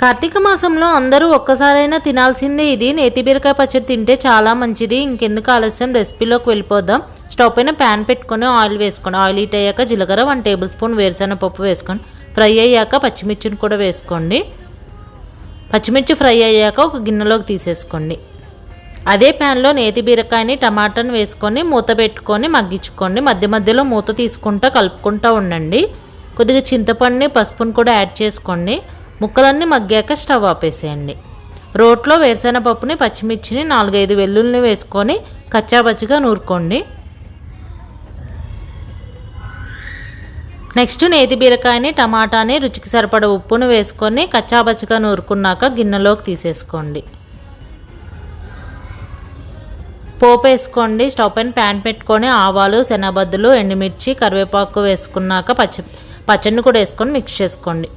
కార్తీక మాసంలో అందరూ ఒక్కసారైనా తినాల్సిందే ఇది. నేతి బీరకాయ పచ్చడి తింటే చాలా మంచిది. ఇంకెందుకు ఆలస్యం? రెసిపీలోకి వెళ్ళిపోదాం. స్టవ్ పైన ప్యాన్ పెట్టుకొని ఆయిల్ వేసుకోండి. ఆయిల్ హీట్ అయ్యాక జీలకర్ర వన్ టేబుల్ స్పూన్ వేరుశెనగ పప్పు వేసుకోండి. ఫ్రై అయ్యాక పచ్చిమిర్చిని కూడా వేసుకోండి. పచ్చిమిర్చి ఫ్రై అయ్యాక ఒక గిన్నెలోకి తీసేసుకోండి. అదే ప్యాన్లో నేతి బీరకాయని టమాటాని వేసుకొని మూత పెట్టుకొని మగ్గించుకోండి. మధ్య మధ్యలో మూత తీసుకుంటూ కలుపుకుంటూ ఉండండి. కొద్దిగా చింతపండుని పసుపుని కూడా యాడ్ చేసుకోండి. ముక్కలన్నీ మగ్గాక స్టవ్ ఆపేసేయండి. రోట్లో వేరుశెనగపప్పుని పచ్చిమిర్చిని నాలుగైదు వెల్లుల్ని వేసుకొని కచ్చాపచ్చిగా నూరుకోండి. నెక్స్ట్ నేతి బీరకాయని టమాటాని రుచికి సరిపడ ఉప్పును వేసుకొని కచ్చాపచ్చిగా నూరుకున్నాక గిన్నెలోకి తీసేసుకోండి. పోపు వేసుకోండి. స్టవ్ పైన ప్యాన్ పెట్టుకొని ఆవాలు శనగబద్దులు ఎండుమిర్చి కరివేపాకు వేసుకున్నాక పచ్చి పచ్చడిని కూడా వేసుకొని మిక్స్ చేసుకోండి.